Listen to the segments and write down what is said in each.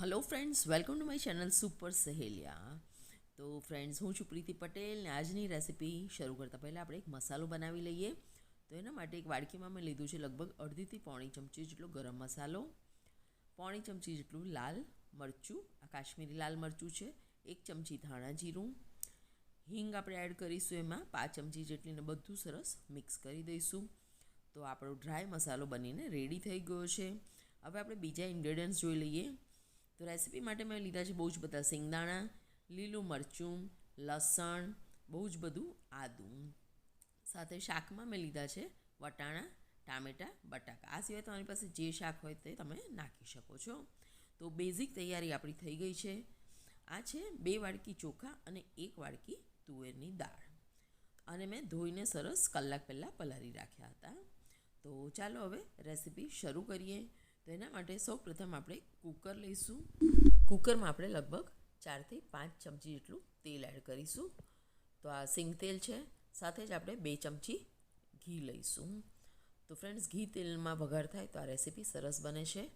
Hello friends welcome to my channel super Saheliya તો friends હું છું પ્રીતિ પટેલ ને આજની રેસિપી શરૂ કરતાં પહેલાં આપણે એક મસાલો બનાવી લઈએ. તો એના માટે એક વાડકીમાં મેં લીધું છે લગભગ અડધીથી પોણી ચમચી જેટલો ગરમ મસાલો, પોણી ચમચી જેટલું લાલ મરચું, આ કાશ્મીરી લાલ મરચું છે, એક ચમચી ધાણા જીરું, હિંગ આપણે એડ કરીશું એમાં, પાંચ ચમચી જેટલીને બધું સરસ મિક્સ કરી દઈશું. તો આપણો ડ્રાય મસાલો બનીને રેડી થઈ ગયો છે. હવે આપણે બીજા ઇન્ગ્રેડિયન્ટ્સ જોઈ લઈએ. તો રેસીપી માટે મેં લીધા છે બહુ જ બધા સિંગદાણા લીલું મરચું, લસણ, બહુ જ બધું આદું. સાથે શાકમાં મેં લીધા છે વટાણા, ટામેટાં, બટાકા. આ સિવાય તમારી પાસે જે શાક હોય તે તમે નાખી શકો છો. તો બેઝિક તૈયારી આપણી થઈ ગઈ છે. આ છે બે વાડકી ચોખા અને એક વાડકી તુવેરની દાળ. અને મેં ધોઈને સરસ કલાક પહેલાં પલાળી રાખ્યા હતા. તો ચાલો હવે રેસીપી શરૂ કરીએ. તો એના માટે સૌપ્રથમ આપણે કુકર લઈશું. કુકરમાં આપણે લગભગ ચારથી પાંચ ચમચી જેટલું તેલ એડ કરીશું. તો આ સિંગ તેલ છે, સાથે જ આપણે બે ચમચી ઘી લઈશું. તો ફ્રેન્ડ્સ ઘી તેલમાં વઘાર થાય તો આ રેસીપી સરસ બને છે.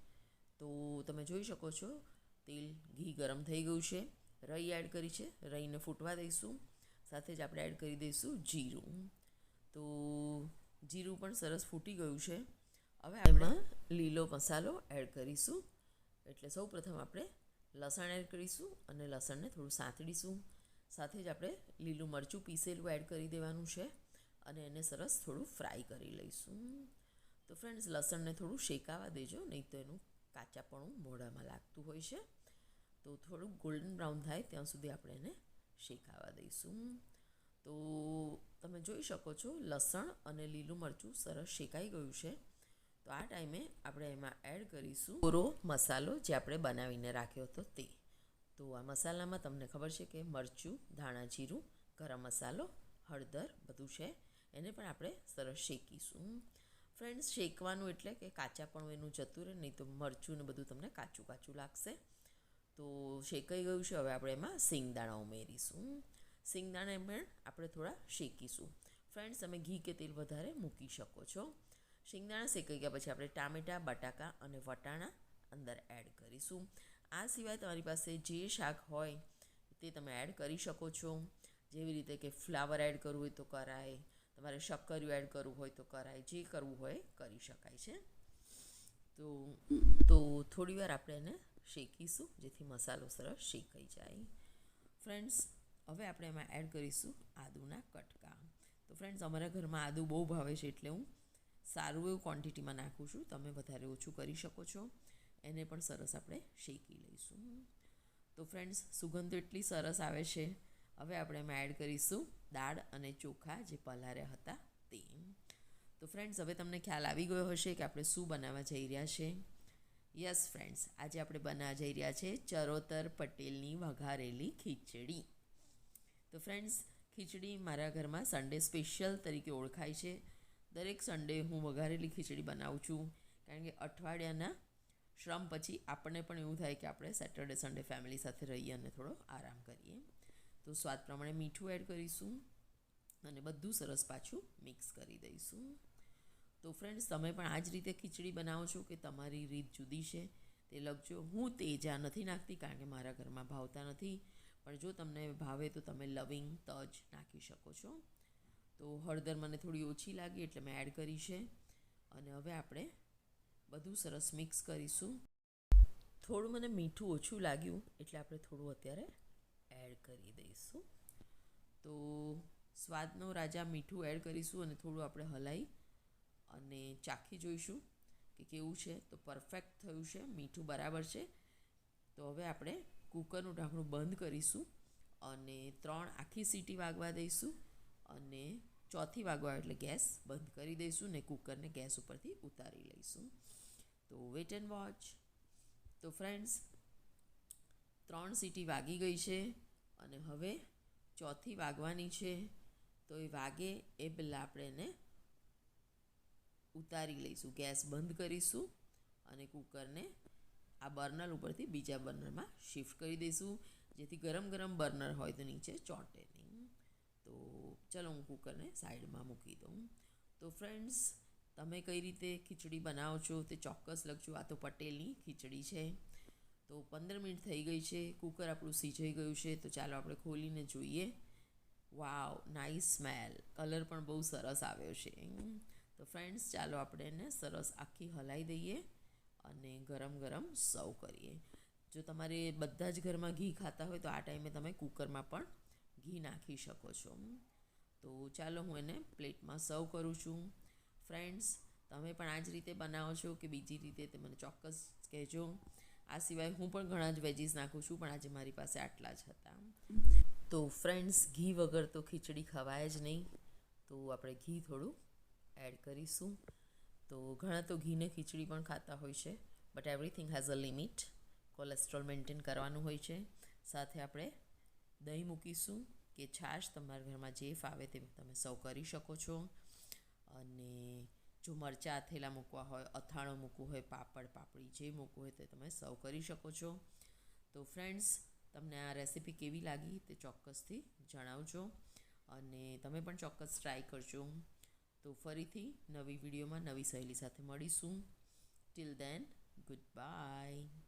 તો તમે જોઈ શકો છો, તેલ ઘી ગરમ થઈ ગયું છે. રઈ એડ કરી છે, રઈને ફૂટવા દઈશું. સાથે જ આપણે એડ કરી દઈશું જીરું. તો જીરું પણ સરસ ફૂટી ગયું છે. હવે એમાં લીલો મસાલો એડ કરીશું. એટલે સૌ પ્રથમ આપણે લસણ એડ કરીશું અને લસણને થોડું સાંતળીશું. સાથે જ આપણે લીલું મરચું પીસેલું એડ કરી દેવાનું છે અને એને સરસ થોડું ફ્રાય કરી લઈશું. તો ફ્રેન્ડ્સ, લસણને થોડું શેકાવા દેજો, નહીં તો એનું કાચાપણું મોઢામાં લાગતું હોય છે. તો થોડું ગોલ્ડન બ્રાઉન થાય ત્યાં સુધી આપણે એને શેકાવા દઈશું. તો તમે જોઈ શકો છો, લસણ અને લીલું મરચું સરસ શેકાઈ ગયું છે. તો આ ટાઈમે આપણે એમાં એડ કરીશું કોરો મસાલો જે આપણે બનાવીને રાખ્યો હતો તે. તો આ મસાલામાં તમને ખબર છે કે મરચું, ધાણા જીરું, ગરમ મસાલો, હળદર બધું છે. એને પણ આપણે સરસ શેકીશું. ફ્રેન્ડ્સ, શેકવાનું એટલે કે કાચાપણું એનું જતું રહે, નહીં તો મરચું ને બધું તમને કાચું કાચું લાગશે. તો શેકાઈ ગયું છે, હવે આપણે એમાં સિંગદાણા ઉમેરીશું. સિંગદાણા પણ આપણે થોડા શેકીશું. ફ્રેન્ડ્સ, તમે ઘી કે તેલ વધારે મૂકી શકો છો. શિંગદાણા શેકાઈ ગયા પછી આપણે ટામેટાં, બટાકા અને વટાણા અંદર એડ કરીશું. આ સિવાય તમારી પાસે જે શાક હોય તે તમે એડ કરી શકો છો. જેવી રીતે કે ફ્લાવર એડ કરવું હોય તો કરાય, તમારે શક્કરિયું એડ કરવું હોય તો કરાય, જે કરવું હોય કરી શકાય છે. તો તો થોડી વાર આપણે એને શેકીશું, જેથી મસાલો સરસ શેકાઈ જાય. ફ્રેન્ડ્સ હવે આપણે એમાં એડ કરીશું આદુના કટકા. તો ફ્રેન્ડ્સ અમારા ઘરમાં આદુ બહુ ભાવે છે એટલે હું સારું એવું ક્વોન્ટિટીમાં નાખું છું. તમે વધારે ઓછું કરી શકો છો. એને પણ સરસ આપણે શેકી લઈશું. તો ફ્રેન્ડ્સ સુગંધ એટલી સરસ આવે છે. હવે આપણે એમાં એડ કરીશું દાળ અને ચોખા જે પલાર્યા હતા તે. તો ફ્રેન્ડ્સ હવે તમને ખ્યાલ આવી ગયો હશે કે આપણે શું બનાવવા જઈ રહ્યા છે. યસ ફ્રેન્ડ્સ આજે આપણે બનાવવા જઈ રહ્યા છે ચરોતર પટેલની વઘારેલી ખીચડી. તો ફ્રેન્ડ્સ ખીચડી મારા ઘરમાં સન્ડે સ્પેશિયલ તરીકે ઓળખાય છે. દરેક સન્ડે હું વઘારેલી ખીચડી બનાવું છું. કારણ કે અઠવાડિયાના શ્રમ પછી આપણને પણ એવું થાય કે આપણે સેટરડે સન્ડે ફેમિલી સાથે રહીએ અને થોડો આરામ કરીએ. તો સ્વાદ પ્રમાણે મીઠું એડ કરીશું અને બધું સરસ પાછું મિક્સ કરી દઈશું. તો ફ્રેન્ડ્સ તમે પણ આ જ રીતે ખીચડી બનાવો છો કે તમારી રીત જુદી છે? તે લખજો. હું તેજા નથી નાખતી કારણ કે મારા ઘરમાં ભાવતા નથી. પણ જો તમને ભાવે તો તમે લવિંગ તજ નાખી શકો છો. તો હળદર મને થોડી ઓછી લાગી એટલે મેં એડ કરી છે. અને હવે આપણે બધું સરસ મિક્સ કરીશું. થોડું મને મીઠું ઓછું લાગ્યું એટલે આપણે થોડું અત્યારે એડ કરી દઈશું. તો સ્વાદનો રાજા મીઠું એડ કરીશું અને થોડું આપણે હલાવી અને ચાખી જોઈશું કે કેવું છે. તો પરફેક્ટ થયું છે, મીઠું બરાબર છે. તો હવે આપણે કૂકરનું ઢાંકણું બંધ કરીશું અને ત્રણ આખી સીટી વાગવા દઈશું અને ચોથી વાગવા એટલે ગેસ બંધ કરી દઈશું ને કુકરને ગેસ ઉપરથી ઉતારી લઈશું. તો વેટ એન્ડ વોચ તો ફ્રેન્ડ્સ ત્રણ સીટી વાગી ગઈ છે અને હવે ચોથી વાગવાની છે. તો એ વાગે એ પહેલાં આપણે એને ઉતારી લઈશું. ગેસ બંધ કરીશું અને કુકરને આ બર્નર ઉપરથી બીજા બર્નરમાં શિફ્ટ કરી દઈશું. જેથી ગરમ ગરમ બર્નર હોય તો નીચે ચોંટે નહીં. તો ચલો હું કુકરને સાઈડમાં મૂકી દઉં. તો ફ્રેન્ડ્સ તમે કઈ રીતે ખીચડી બનાવો છો તે ચોક્કસ લખજો. આ તો પટેલની ખીચડી છે. તો પંદર મિનિટ થઈ ગઈ છે. કુકર આપણું સિજાઈ ગયું છે. તો ચાલો આપણે ખોલીને જોઈએ. વાવ નાઇસ સ્મેલ કલર પણ બહુ સરસ આવ્યો છે. તો ફ્રેન્ડ્સ ચાલો આપણે એને સરસ આખી હલાવી દઈએ અને ગરમ ગરમ સર્વ કરીએ. જો તમારે બધા જ ઘરમાં ઘી ખાતા હોય તો આ ટાઈમે તમે કુકરમાં પણ ઘી નાખી શકો છો. તો ચાલો હું એને પ્લેટમાં સર્વ કરું છું. ફ્રેન્ડ્સ તમે પણ આ જ રીતે બનાવો છો કે બીજી રીતે તે મને ચોક્કસ કહેજો. આ સિવાય હું પણ ઘણા જ વેજીસ નાખું છું, પણ આજે મારી પાસે આટલા જ હતા. તો ફ્રેન્ડ્સ ઘી વગર તો ખીચડી ખવાય જ નહીં. તો આપણે ઘી થોડું એડ કરીશું. તો ઘણા તો ઘીને ખીચડી પણ ખાતા હોય છે but everything has a limit cholesterol maintain કરવાનું હોય છે. સાથે આપણે દહીં મૂકીશું. કે છાશ તમારા ઘરમાં જે ફાવે તે તમે સર્વ કરી શકો છો. અને જો મરચાં અથેલા મૂકવા હોય, અથાણું મૂકવું હોય, પાપડ, પાપડી જે મૂકવું હોય તે તમે સર્વ કરી શકો છો. તો ફ્રેન્ડ્સ, તમને આ રેસિપી કેવી લાગી તે ચોક્કસથી જણાવજો. અને તમે પણ ચોક્કસ ટ્રાય કરજો. તો ફરીથી નવી વિડીયોમાં નવી સહેલી સાથે મળીશું. ટિલ દેન ગુડ બાય